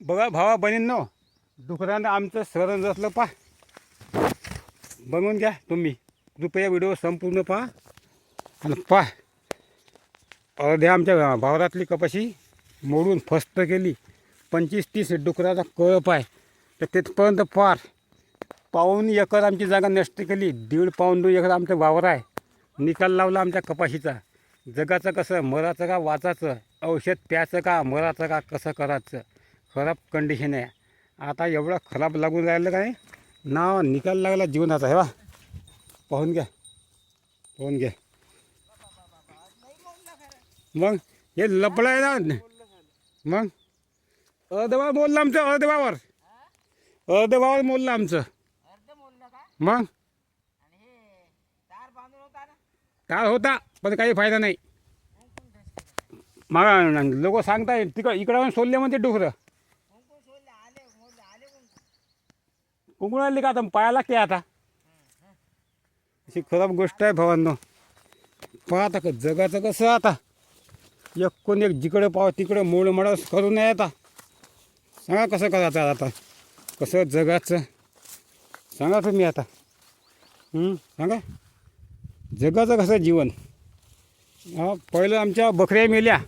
बघा भावा बनींनो डुकरानं आमचं सरण रचलं पा बनवून घ्या तुम्ही. कृपया व्हिडिओ संपूर्ण पहा. आणि पहा. अर्ध्या आमच्या वावरातली कपाशी मोडून फस्त केली. पंचवीस तीस डुकराचा कळप आहे. तर तिथपर्यंत पार. पाऊन एकर आमची जागा नष्ट केली. दीड पाऊन दोन एकर आमचं वावर आहे. निकाल लावला आमच्या कपाशीचा. जगाचं कसं मराचं का वाचाचं? औषध प्याचं का मराचं का कसं करायचं? खराब कंडिशन आहे. आता एवढं खराब लागून राहिलं काय? ना निकाल लागला जीवनाचा हे वा पाहून घ्या. पाहून घ्या. मग हे लपलं आहे ना? मग? अर्धवावर बोललं आमचं अर्धवावर अर्धवावर बोललं आमचं. मग? तार होता काय होता पण काही फायदा नाही. मग लोक सांगताय तिकडं इकडं सोडले म्हणते डुकरं कोण कोण सोडले आले मोडले आले कोण कोण? कुंकून आणली का आता? पाया लागते आता. अशी खराब गोष्ट आहे भावांनो. पाहता का जगाचं कसं आता. एक कोण एक जिकडं पाव तिकडं मोड मडस करू नये आता. सांगा कसं करायचं आता? कसं जगाचं? सांगा तुम्ही आता. सांगा. जगाचं कसं जीवन? हा पहिलं आमच्या बकऱ्या मेल्या.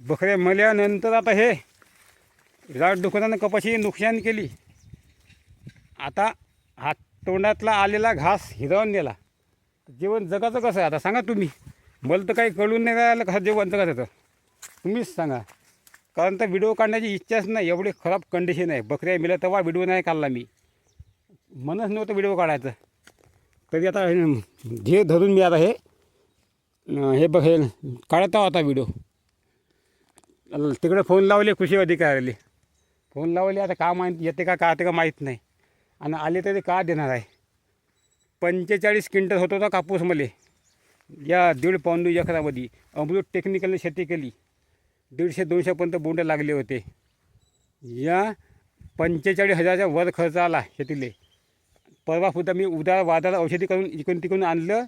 बकऱ्या मेल्यानंतर आता हे राट दुकानानं कपाशी नुकसान केली. आता हा तोंडातला आलेला घास हिरावून नेला. जेवण जगाचं कसं आहे आता सांगा तुम्ही. मला तर काही कळून नाही राहिलं कसं जेवण जगाचं तर. तुम्हीच सांगा. कारण तर व्हिडिओ काढण्याची इच्छाच नाही एवढी खराब कंडिशन आहे. बकऱ्या मिळल्या तेव्हा व्हिडिओ नाही काढला मी. मनच नव्हतं व्हिडिओ काढायचं. तरी आता धीर धरून मी आता हे हे बघ हे काढत आहो आता व्हिडिओ. तिकडे फोन लावले कृषी अधिकाऱ्याला. फोन लावले आता का माहीत येते का का ते का माहीत नाही. आणि आले तरी का देणार आहे? पंचेचाळीस क्विंटल होत होता कापूस मले या दीड पाऊंड एकरामध्ये. अमृत टेक्निकलने शेती केली. दीडशे दोनशेपर्यंत बोंड लागले होते. या पंचेचाळीस हजाराच्या वर खर्च आला शेतीले. परवासुद्धा मी उदार वादार औषधी करून इकडून तिकडून आणलं.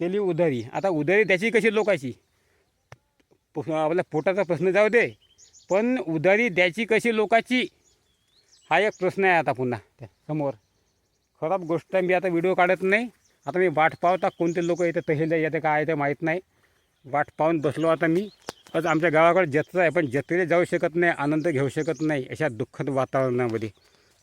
केली उधारी. आता उधारी त्याची कशी लोकांची? आपल्या पोटाचा प्रश्न जाऊ दे. पण उधारी द्यायची कशी लोकाची? हा एक प्रश्न आहे आता पुन्हा. त्या समोर. खराब गोष्ट आहे मी आता व्हिडिओ काढत नाही. आता मी वाट पाहता कोणते लोक येते तहसीलदार येते काय येते माहीत नाही. वाट पाहून बसलो आता मी. आज आमच्या गावाकडे जत्रा आहे पण जत्रेला जाऊ शकत नाही आनंद घेऊ शकत नाही अशा दुःखद वातावरणामध्ये.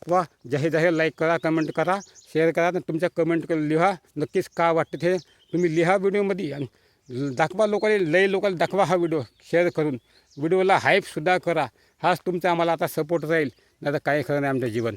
वा जाहीर जाहीर लाईक करा कमेंट करा शेअर करा आणि तुमच्या कमेंट लिहा. नक्कीच का वाटतं ते तुम्ही लिहा व्हिडिओमध्ये आणि दाखवा लोकांना लई लोकांना दाखवा हा व्हिडिओ शेअर करून. व्हिडिओला हाईपसुद्धा करा. हाच तुमचा आम्हाला आता सपोर्ट राहील. नाही तर काही खरं नाही आमचं जीवन.